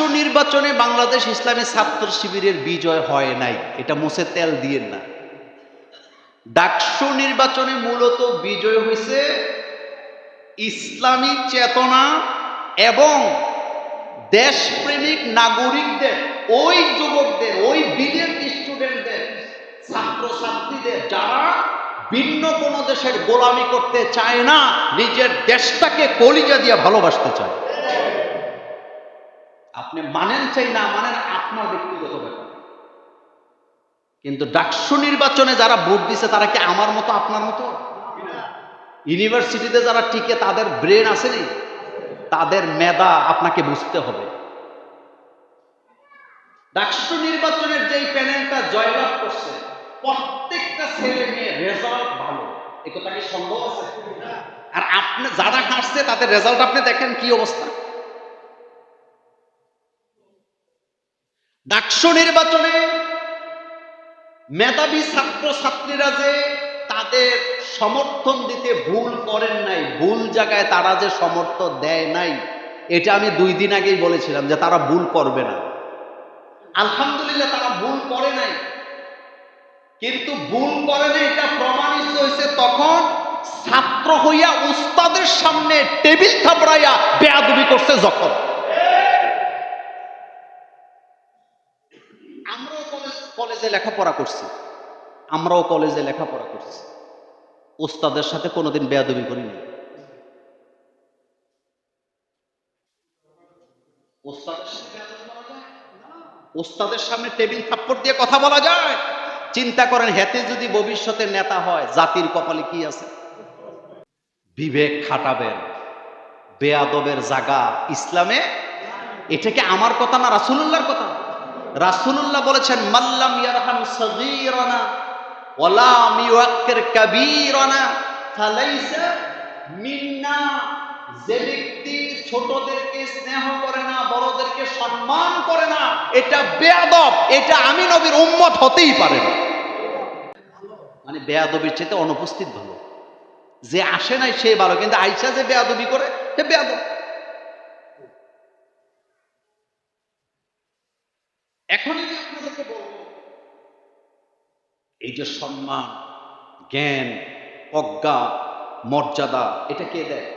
ডাকসু নির্বাচনে বাংলাদেশ ইসলামী ছাত্র শিবিরের বিজয় হয় নাই। এটা মুছে তেল দিয়ে না। ডাকসু নির্বাচনে মূলত বিজয় হয়েছে ইসলামী চেতনা এবং দেশপ্রেমিক নাগরিকদের, ওই যুবকদের, ওই বিদেশ স্টুডেন্টদের, ছাত্রছাত্রীদের যারা ভিন্ন কোনো দেশের গোলামি করতে চায় না, নিজের দেশটাকে কলিজা দিয়ে ভালোবাসতে চায়। আপনি মানেন চাই না মানেন আপনার ব্যক্তিগত ব্যাপার। কিন্তু ডাকসু নির্বাচনে যারা ভোট দিছে, তারা কি আমার মতো, আপনার মতো? ইউনিভার্সিটিতে যারা টিকে, তাদের ব্রেন আসেনি তাদের মেধা আপনাকে বুঝতে হবে। ডাকসু নির্বাচনের যেই প্যানেলটা জয়লাভ করছে, প্রত্যেকটা ছেলে মেয়ে রেজাল্ট ভালো। এ কথা কি সম্ভব আছে? আর আপনি যারা হাসছে তাদের রেজাল্ট আপনি দেখেন কি অবস্থা? ডাকসু নির্বাচনে মেধাবী ছাত্র ছাত্রীরা যে তাদের সমর্থন দিতে ভুল করেন নাই, ভুল জায়গায় তারা যে সমর্থন দেয় নাই, এটা আমি দুই দিন আগেই বলেছিলাম যে তারা ভুল করবে না। আলহামদুলিল্লাহ তারা ভুল করে নাই। কিন্তু ভুল করে নাই এটা প্রমাণিত হয়েছে তখন ছাত্র হইয়া উস্তাদের সামনে টেবিল থাপড়াইয়া বেয়াদবি করছে যখন। আমরাও কলেজ লেখাপড়া করছি। আমরাও কলেজে লেখাপড়া করছি। ওস্তাদের সাথে কোনোদিন বেয়াদবি করিনি ওস্তাদের সামনে টেবিল থাপ্পড় দিয়ে কথা বলা যায়? চিন্তা করেন, হেতে যদি ভবিষ্যতে নেতা হয়, জাতির কপালে কি আছে? বিবেক খাটাবেন। বেয়াদবের জাগা ইসলামে? এটা কি আমার কথা না রাসূলুল্লাহর কথা? রাসূলুল্লাহ বলেছেন মাল্লাম ইয়ারহাম সগীরানা ওয়ালা মিওয়াক্কির কাবীরানা ফালাইসা মিন্না। যে ব্যক্তি ছোটদেরকে স্নেহ করে না, বড়দেরকে সম্মান করে না, এটা বেয়াদব, এটা আমি নবীর উম্মত হতেই পারে না। মানে বেয়াদবির চাইতে অনুপস্থিত ভালো। যে আসে নাই সে ভালো, কিন্তু আইসা যে বেয়াদবি করে, সে বেয়াদব। এখন আমি আপনাদেরকে বলব এই যে সম্মান জ্ঞান প্রজ্ঞা মর্যাদা এটা কে দেয়?